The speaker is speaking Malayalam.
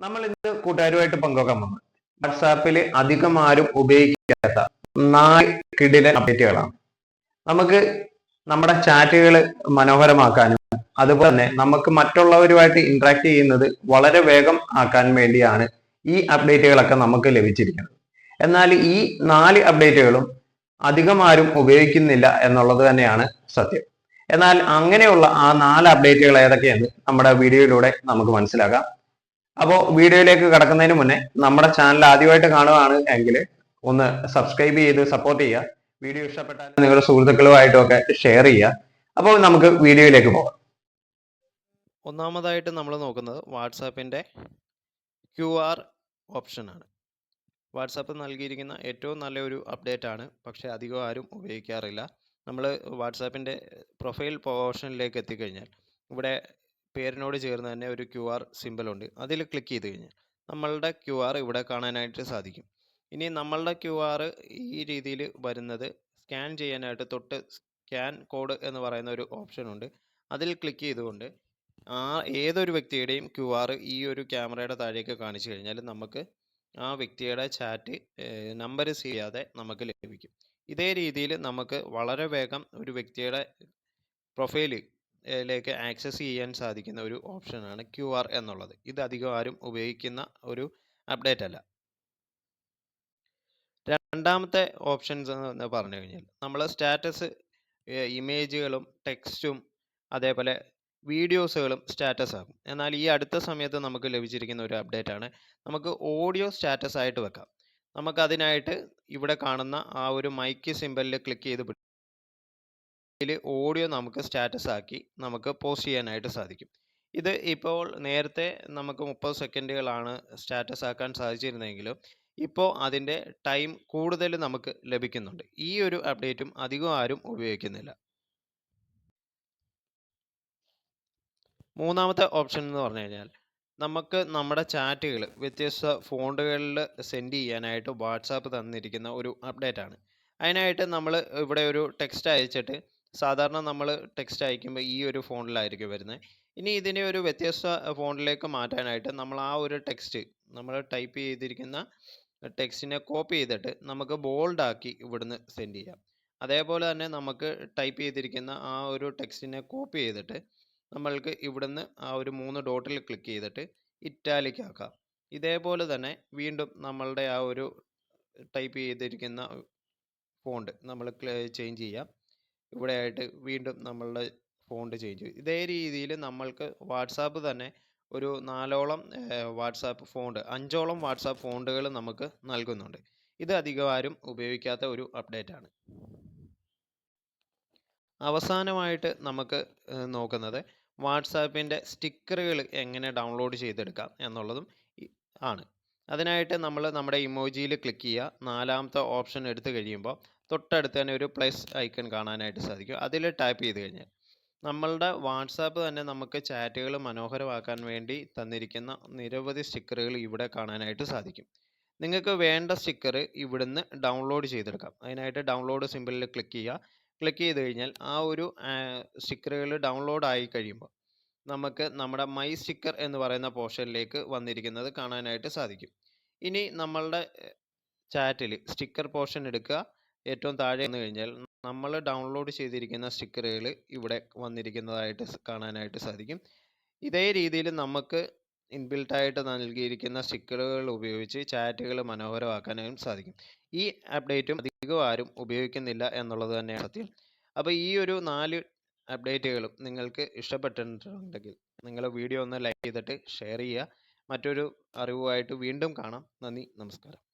നമ്മൾ ഇന്ന് കൂട്ടുകാരുമായിട്ട് പങ്കുവെക്കാൻ വന്നത് വാട്സാപ്പിൽ അധികം ആരും ഉപയോഗിക്കാത്ത നാല് കിടിലൻ അപ്ഡേറ്റുകളാണ് നമുക്ക് നമ്മുടെ ചാറ്റുകൾ മനോഹരമാക്കാനും അതുപോലെ തന്നെ നമുക്ക് മറ്റുള്ളവരുമായിട്ട് ഇന്ററാക്ട് ചെയ്യുന്നത് വളരെ വേഗം ആക്കാൻ വേണ്ടിയാണ് ഈ അപ്ഡേറ്റുകളൊക്കെ നമുക്ക് ലഭിച്ചിരിക്കുന്നത്. എന്നാൽ ഈ നാല് അപ്ഡേറ്റുകളും അധികം ആരും ഉപയോഗിക്കുന്നില്ല എന്നുള്ളത് തന്നെയാണ് സത്യം. എന്നാൽ അങ്ങനെയുള്ള ആ നാല് അപ്ഡേറ്റുകൾ ഏതൊക്കെയാണ് നമ്മുടെ വീഡിയോയിലൂടെ നമുക്ക് മനസ്സിലാക്കാം. അപ്പോൾ വീഡിയോയിലേക്ക് കടക്കുന്നതിന് മുന്നേ നമ്മുടെ ചാനൽ ആദ്യമായിട്ട് കാണുകയാണ് എങ്കിൽ ഒന്ന് സബ്സ്ക്രൈബ് ചെയ്ത് സപ്പോർട്ട് ചെയ്യുക. വീഡിയോ ഇഷ്ടപ്പെട്ടാൽ നിങ്ങളുടെ സുഹൃത്തുക്കളുമായിട്ടും ഒക്കെ ഷെയർ ചെയ്യുക. അപ്പോൾ നമുക്ക് വീഡിയോയിലേക്ക് പോകാം. ഒന്നാമതായിട്ട് നമ്മൾ നോക്കുന്നത് വാട്സാപ്പിന്റെ ക്യു ആർ ഓപ്ഷനാണ് വാട്സാപ്പ് നൽകിയിരിക്കുന്ന ഏറ്റവും നല്ലൊരു അപ്ഡേറ്റ് ആണ്. പക്ഷേ അധികം ആരും ഉപയോഗിക്കാറില്ല. നമ്മൾ വാട്സാപ്പിന്റെ പ്രൊഫൈൽ പോർഷനിലേക്ക് എത്തിക്കഴിഞ്ഞാൽ ഇവിടെ പേരിനോട് ചേർന്ന് തന്നെ ഒരു ക്യു ആർ സിമ്പിളുണ്ട് അതിൽ ക്ലിക്ക് ചെയ്ത് കഴിഞ്ഞാൽ നമ്മളുടെ ക്യു ആർ ഇവിടെ കാണാനായിട്ട് സാധിക്കും. ഇനി നമ്മളുടെ ക്യു ആർ ഈ രീതിയിൽ വരുന്നത് സ്കാൻ ചെയ്യാനായിട്ട് തൊട്ട് സ്കാൻ കോഡ് എന്ന് പറയുന്ന ഒരു ഓപ്ഷൻ ഉണ്ട്. അതിൽ ക്ലിക്ക് ചെയ്തുകൊണ്ട് ആ ഏതൊരു വ്യക്തിയുടെയും ക്യു ആർ ഈ ഒരു ക്യാമറയുടെ താഴേക്ക് കാണിച്ചു കഴിഞ്ഞാൽ നമുക്ക് ആ വ്യക്തിയുടെ ചാറ്റ് നമ്പർ ചെയ്യാതെ നമുക്ക് ലഭിക്കും. ഇതേ രീതിയിൽ നമുക്ക് വളരെ വേഗം ഒരു വ്യക്തിയുടെ പ്രൊഫൈലിലേക്ക് ആക്സസ് ചെയ്യാൻ സാധിക്കുന്ന ഒരു ഓപ്ഷനാണ് ക്യു ആർ എന്നുള്ളത്. ഇത് അധികം ആരും ഉപയോഗിക്കുന്ന ഒരു അപ്ഡേറ്റ് അല്ല. രണ്ടാമത്തെ ഓപ്ഷൻസ് എന്ന് പറഞ്ഞു കഴിഞ്ഞാൽ നമ്മൾ സ്റ്റാറ്റസ് ഇമേജുകളും ടെക്സ്റ്റും അതേപോലെ വീഡിയോസുകളും സ്റ്റാറ്റസ് ആകും എന്നാൽ ഈ അടുത്ത സമയത്ത് നമുക്ക് ലഭിച്ചിരിക്കുന്ന ഒരു അപ്ഡേറ്റ് ആണ് നമുക്ക് ഓഡിയോ സ്റ്റാറ്റസ് ആയിട്ട് വെക്കാം. നമുക്കതിനായിട്ട് ഇവിടെ കാണുന്ന ആ ഒരു മൈക്ക് സിമ്പലിൽ ക്ലിക്ക് ചെയ്ത് ഇതിൽ ഓഡിയോ നമുക്ക് സ്റ്റാറ്റസ് ആക്കി നമുക്ക് പോസ്റ്റ് ചെയ്യാനായിട്ട് സാധിക്കും. ഇത് ഇപ്പോൾ നേരത്തെ നമുക്ക് മുപ്പത് സെക്കൻഡുകളാണ് സ്റ്റാറ്റസ് ആക്കാൻ സാധിച്ചിരുന്നെങ്കിലും ഇപ്പോൾ അതിന്റെ ടൈം കൂടുതൽ നമുക്ക് ലഭിക്കുന്നുണ്ട്. ഈ ഒരു അപ്ഡേറ്റും അധികം ആരും ഉപയോഗിക്കുന്നില്ല. മൂന്നാമത്തെ ഓപ്ഷൻ എന്ന് പറഞ്ഞു കഴിഞ്ഞാൽ നമുക്ക് നമ്മുടെ ചാറ്റുകൾ വ്യത്യസ്ത ഫോണ്ടുകളിൽ സെൻഡ് ചെയ്യാനായിട്ട് വാട്സാപ്പ് തന്നിരിക്കുന്ന ഒരു അപ്ഡേറ്റ് ആണ് അതിനായിട്ട് നമ്മൾ ഇവിടെ ഒരു ടെക്സ്റ്റ് അയച്ചിട്ട് സാധാരണ നമ്മൾ ടെക്സ്റ്റ് അയക്കുമ്പോൾ ഈ ഒരു ഫോണിലായിരിക്കും വരുന്നത് ഇനി ഇതിനെ ഒരു വ്യത്യസ്ത ഫോണിലേക്ക് മാറ്റാനായിട്ട് നമ്മൾ ആ ഒരു ടെക്സ്റ്റ് നമ്മൾ ടൈപ്പ് ചെയ്തിരിക്കുന്ന ടെക്സ്റ്റിനെ കോപ്പി ചെയ്തിട്ട് നമുക്ക് ബോൾഡാക്കി ഇവിടുന്ന് സെൻഡ് ചെയ്യാം. അതേപോലെ തന്നെ നമുക്ക് ടൈപ്പ് ചെയ്തിരിക്കുന്ന ആ ഒരു ടെക്സ്റ്റിനെ കോപ്പി ചെയ്തിട്ട് നമ്മൾക്ക് ഇവിടുന്ന് ആ ഒരു മൂന്ന് ഡോട്ടിൽ ക്ലിക്ക് ചെയ്തിട്ട് ഇറ്റാലിക് ആക്കാം. ഇതേപോലെ തന്നെ വീണ്ടും നമ്മളുടെ ആ ഒരു ടൈപ്പ് ചെയ്തിരിക്കുന്ന ഫോണ്ട് നമ്മൾ ചേഞ്ച് ചെയ്യാം. ഇവിടെ ആയിട്ട് വീണ്ടും നമ്മളുടെ ഫോണ്ട് ചേഞ്ച് ഇതേ രീതിയിൽ നമ്മൾക്ക് വാട്സാപ്പ് തന്നെ ഒരു നാലോളം വാട്സാപ്പ് ഫോണ്ട് അഞ്ചോളം വാട്സാപ്പ് ഫോണ്ടുകൾ നമുക്ക് നൽകുന്നുണ്ട്. ഇത് അധികവാരും ഉപയോഗിക്കാത്ത ഒരു അപ്ഡേറ്റ് ആണ് അവസാനമായിട്ട് നമുക്ക് നോക്കുന്നത് വാട്സാപ്പിന്റെ സ്റ്റിക്കറുകൾ എങ്ങനെ ഡൗൺലോഡ് ചെയ്തെടുക്കാം എന്നുള്ളതും ആണ്. അതിനായിട്ട് നമ്മൾ നമ്മുടെ ഇമോജിയിൽ ക്ലിക്ക് ചെയ്യുക. നാലാമത്തെ ഓപ്ഷൻ എടുത്തു കഴിയുമ്പോൾ തൊട്ടടുത്ത് തന്നെ ഒരു പ്ലസ് ഐക്കൺ കാണാനായിട്ട് സാധിക്കും. അതിൽ ടാപ്പ് ചെയ്ത് കഴിഞ്ഞാൽ നമ്മളുടെ വാട്സാപ്പ് തന്നെ നമുക്ക് ചാറ്റുകൾ മനോഹരമാക്കാൻ വേണ്ടി തന്നിരിക്കുന്ന നിരവധി സ്റ്റിക്കറുകൾ ഇവിടെ കാണാനായിട്ട് സാധിക്കും. നിങ്ങൾക്ക് വേണ്ട സ്റ്റിക്കർ ഇവിടുന്ന് ഡൗൺലോഡ് ചെയ്തെടുക്കാം. അതിനായിട്ട് ഡൗൺലോഡ് സിമ്പിളിൽ ക്ലിക്ക് ചെയ്യുക. ക്ലിക്ക് ചെയ്ത് കഴിഞ്ഞാൽ ആ ഒരു സ്റ്റിക്കറുകൾ ഡൗൺലോഡ് ആയി കഴിയുമ്പോൾ നമുക്ക് നമ്മുടെ മൈ സ്റ്റിക്കർ എന്ന് പറയുന്ന പോർഷനിലേക്ക് വന്നിരിക്കുന്നത് കാണാനായിട്ട് സാധിക്കും. ഇനി നമ്മളുടെ ചാറ്റിൽ സ്റ്റിക്കർ പോർഷൻ എടുക്കുക. ഏറ്റവും താഴെ വന്നു കഴിഞ്ഞാൽ നമ്മൾ ഡൗൺലോഡ് ചെയ്തിരിക്കുന്ന സ്റ്റിക്കറുകൾ ഇവിടെ വന്നിരിക്കുന്നതായിട്ട് കാണാനായിട്ട് സാധിക്കും. ഇതേ രീതിയിൽ നമുക്ക് ഇൻബിൽട്ടായിട്ട് നൽകിയിരിക്കുന്ന സ്റ്റിക്കറുകൾ ഉപയോഗിച്ച് ചാറ്റുകൾ മനോഹരമാക്കാനും സാധിക്കും. ഈ അപ്ഡേറ്റും അധികം ആരും ഉപയോഗിക്കുന്നില്ല എന്നുള്ളത് തന്നെയാണ് സത്യം. അപ്പോൾ ഈ ഒരു നാല് അപ്ഡേറ്റുകളും നിങ്ങൾക്ക് ഇഷ്ടപ്പെട്ടിട്ടുണ്ടെങ്കിൽ നിങ്ങൾ വീഡിയോ ഒന്ന് ലൈക്ക് ചെയ്തിട്ട് ഷെയർ ചെയ്യുക. മറ്റൊരു അറിവുമായിട്ട് വീണ്ടും കാണാം. നന്ദി നമസ്കാരം.